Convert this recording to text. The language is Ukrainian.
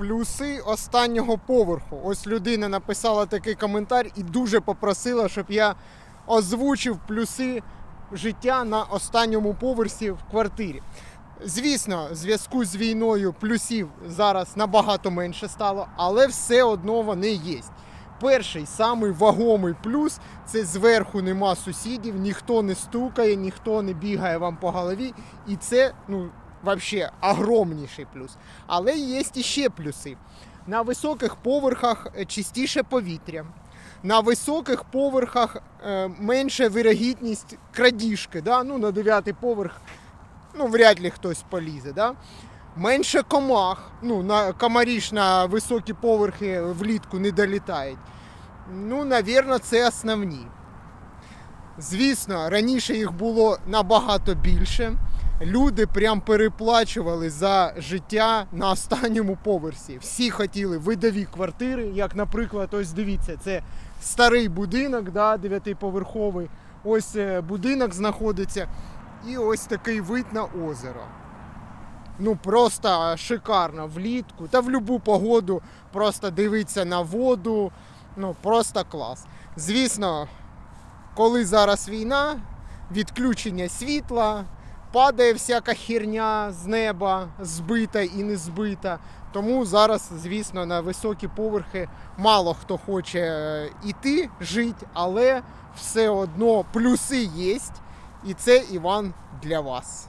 Плюси останнього поверху. Ось людина написала такий коментар і дуже попросила, щоб я озвучив плюси життя на останньому поверсі в квартирі. Звісно, в зв'язку з війною плюсів зараз набагато менше стало, але все одно вони є. Перший самий вагомий плюс це зверху нема сусідів, ніхто не стукає, ніхто не бігає вам по голові. І це ну, взагалі огромніший плюс. Але є іще плюси. На високих поверхах е, чистіше повітря. На високих поверхах е, менша вирогідність крадіжки. Да? Ну, на дев'ятий поверх ну, вряд ли хтось полізе. Да? Менше комах. Ну, на комарі на високі поверхи влітку не долітають. Ну, навірно, це основні. Звісно, раніше їх було набагато більше. Люди прям переплачували за життя на останньому поверсі. Всі хотіли видові квартири, як, наприклад, ось дивіться, це старий будинок, да, дев'ятиповерховий. Ось е, будинок знаходиться, і ось такий вид на озеро. Ну просто шикарно влітку та в будь-яку погоду просто дивитися на воду. Ну просто клас. Звісно, коли зараз війна, відключення світла, падає всяка херня з неба, збита і не збита. Тому зараз, звісно, на високі поверхи мало хто хоче е, іти жити, але все одно плюси є. І це Іван для вас.